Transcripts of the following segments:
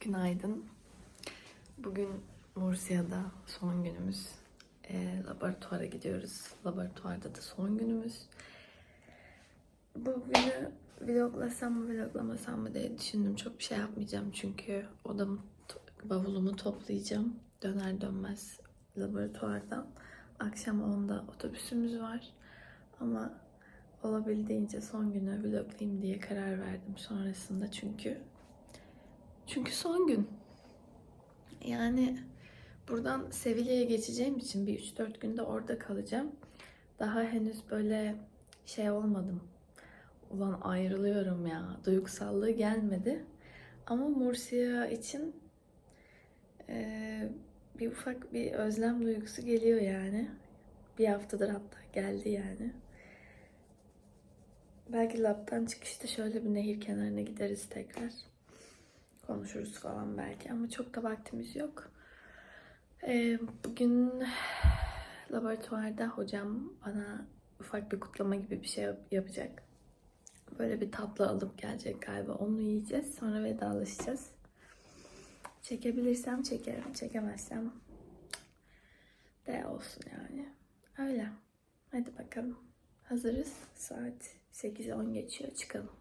Günaydın. Bugün Mursia'da son günümüz. Ee, laboratuvara gidiyoruz. Laboratuvarda da son günümüz. Bugünü vloglasam mı vloglamasam mı diye düşündüm. Çok bir şey yapmayacağım çünkü odamı, bavulumu toplayacağım. Döner dönmez laboratuvardan. Akşam 10'da otobüsümüz var. Ama olabildiğince son günü vloglayayım diye karar verdim sonrasında çünkü çünkü son gün. Yani buradan Sevilla'ya geçeceğim için bir 3-4 günde orada kalacağım. Daha henüz böyle şey olmadım. Ulan ayrılıyorum ya. Duygusallığı gelmedi. Ama Mursia için eee, bir ufak bir özlem duygusu geliyor yani. Bir haftadır hatta geldi yani. Belki labdan çıkışta şöyle bir nehir kenarına gideriz tekrar konuşuruz falan belki ama çok da vaktimiz yok. Ee, bugün laboratuvarda hocam bana ufak bir kutlama gibi bir şey yap- yapacak. Böyle bir tatlı alıp gelecek galiba. Onu yiyeceğiz. Sonra vedalaşacağız. Çekebilirsem çekerim. Çekemezsem de olsun yani. Öyle. Hadi bakalım. Hazırız. Saat 8'e 10 geçiyor. Çıkalım.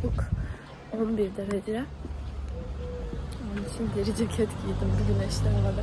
Soğuk. 11 derece. Onun için deri ceket giydim bu güneşli havada.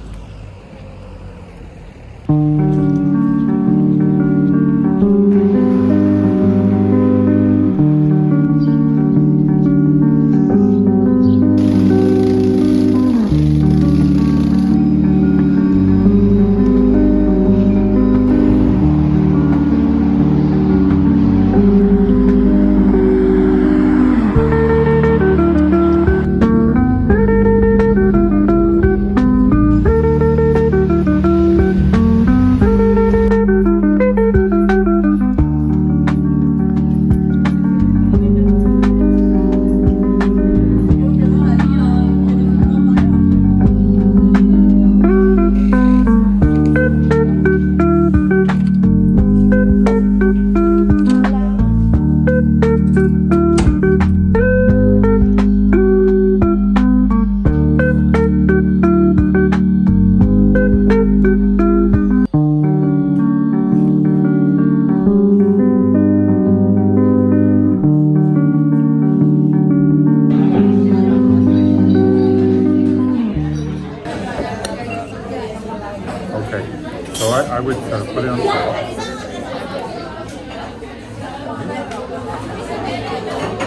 I would uh, put it on top.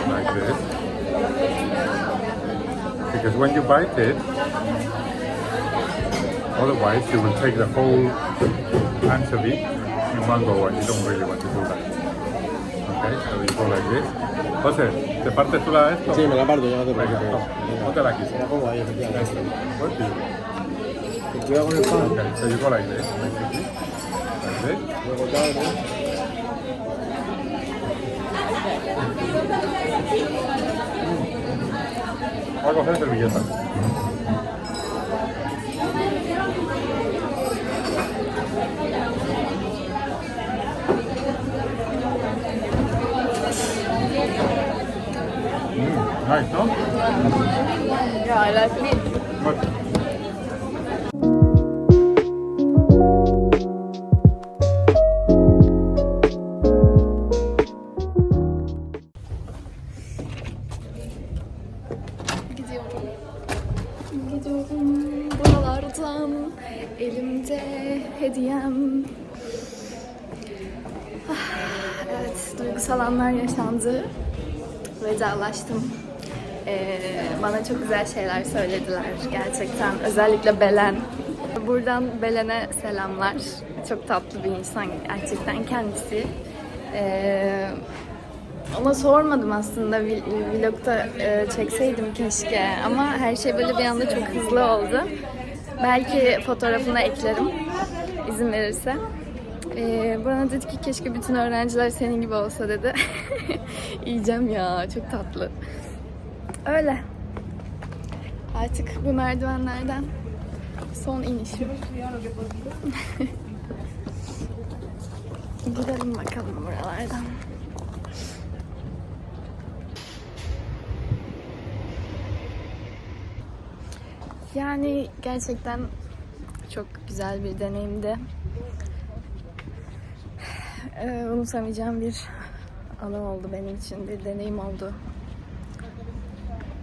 Like this. Because when you bite it, otherwise you will take the whole anchovy in one go and you don't really want to do that. Okay, so you go like this. José, ¿te partes tú la esto? Sí, me la parto, ya no te preocupes. póntela aquí. Me la pongo ahí, efectivamente. Cuidado con el pan. Okay, so you've got eight there, basically. That's Va a coger servilleta. Mm, nice, no? No, I like meat. Good. Hediyem. Ah, Evet, duygusal anlar yaşandı. Vedalaştım. Ee, bana çok güzel şeyler söylediler gerçekten. Özellikle Belen. buradan Belen'e selamlar. Çok tatlı bir insan gerçekten kendisi. Ee, ona sormadım aslında vlogda e, çekseydim keşke ama her şey böyle bir anda çok hızlı oldu. Belki fotoğrafına eklerim izin verirse. Ee, bana dedi ki keşke bütün öğrenciler senin gibi olsa dedi. Yiyeceğim ya çok tatlı. Öyle. Artık bu merdivenlerden son inişim. Gidelim bakalım buralardan. Yani gerçekten çok güzel bir deneyimdi. Ee, unutamayacağım bir anı oldu benim için, bir deneyim oldu.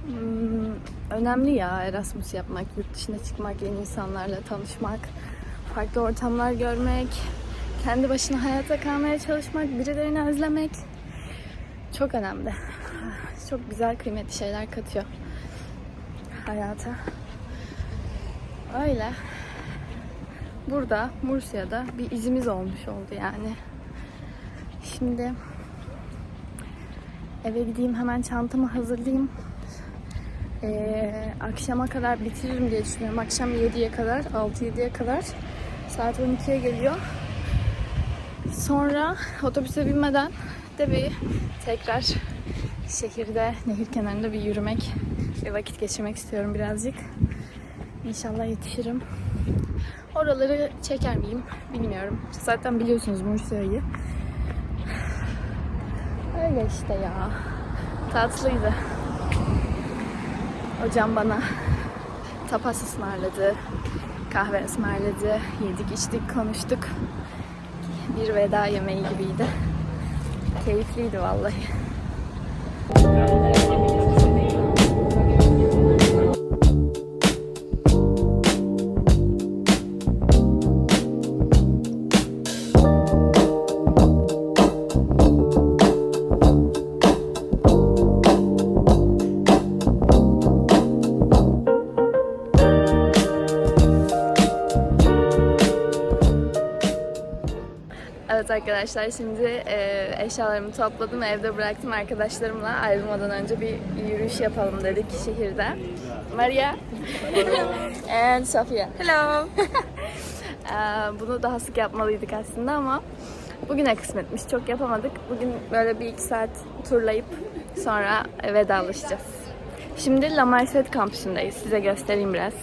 Hmm, önemli ya Erasmus yapmak, yurt dışına çıkmak, yeni insanlarla tanışmak, farklı ortamlar görmek, kendi başına hayatta kalmaya çalışmak, birilerini özlemek çok önemli. Çok güzel, kıymetli şeyler katıyor hayata. Öyle. Burada, Mursia'da bir izimiz olmuş oldu yani. Şimdi eve gideyim hemen çantamı hazırlayayım. Ee, akşama kadar bitiririm diye düşünüyorum. Akşam 7'ye kadar, 6-7'ye kadar. Saat 12'ye geliyor. Sonra otobüse binmeden de bir tekrar şehirde, nehir kenarında bir yürümek ve vakit geçirmek istiyorum birazcık. İnşallah yetişirim. Oraları çeker miyim bilmiyorum. Zaten biliyorsunuz Mursia'yı. Öyle işte ya. Tatlıydı. Hocam bana tapas ısmarladı. Kahve ısmarladı. Yedik içtik konuştuk. Bir veda yemeği gibiydi. Keyifliydi vallahi. Arkadaşlar şimdi e, eşyalarımı topladım evde bıraktım arkadaşlarımla ayrılmadan önce bir yürüyüş yapalım dedik şehirde. Maria and Sofia. Hello. E, bunu daha sık yapmalıydık aslında ama bugüne kısmetmiş çok yapamadık. Bugün böyle bir iki saat turlayıp sonra vedalaşacağız. Şimdi La Merced kampüsündeyiz. Size göstereyim biraz.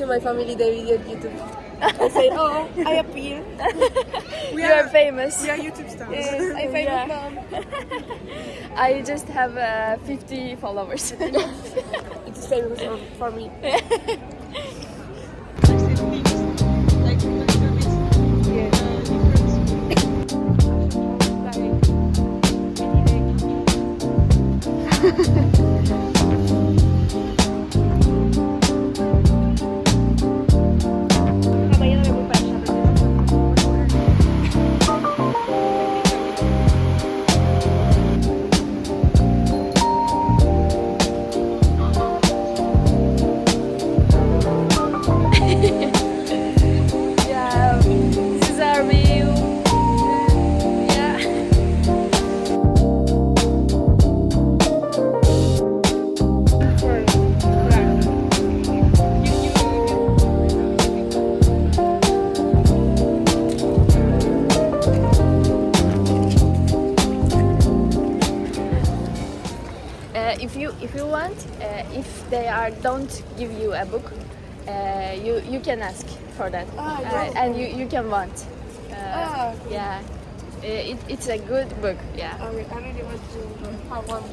To my family the video on YouTube. I say, oh, I appear. We you are famous. we are YouTube stars. Yes, I'm famous yeah. mom. I just have uh, 50 followers. It's famous for, for me. Don't give you a book, uh, you you can ask for that, Ah, uh, and you you can want. Uh, Ah, Yeah, Uh, it, it's a good book. Yeah. I really want to have one.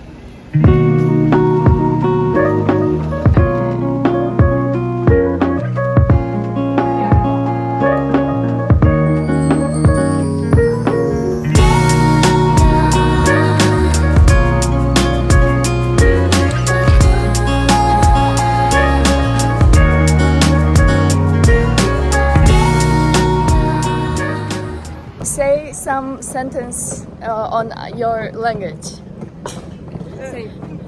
Some sentence uh, on your language.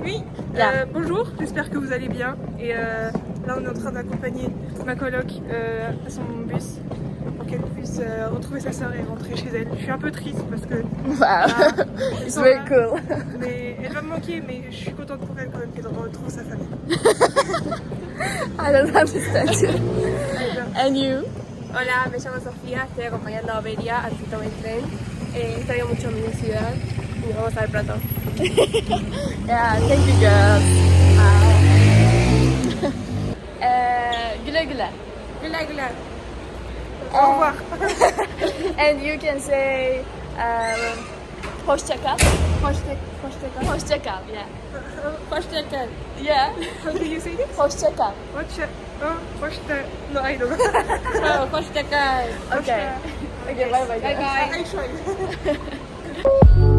Oui, Yeah. euh, bonjour, j'espère que vous allez bien. Et euh, là, on est en train d'accompagner ma coloc euh, à son bus pour qu'elle puisse retrouver sa sœur et rentrer chez elle. Je suis un peu triste parce que Wow, Ah, it's very là, cool. mais elle va me manquer, mais je suis contente pour elle quand même qu'elle retrouve sa famille. I don't understand you. And you? Hola, me llamo Sofía, estoy acompañando a Belia al Tito tren. Eh, extraño mucho mi ciudad y nos vamos a ver pronto. Yeah, thank you girls. Wow. Ee, güle güle. Güle güle. Au Au revoir. And you can say um, hoşça kal. Hoşça, hoşça kal. Hoşça kal, yeah. Hoşça kal. Yeah. How do you say this? Hoşça kal. Hoşça... Koşta no I don't know. Koşta kay. Okay. Okay, bye bye. Bye bye. bye.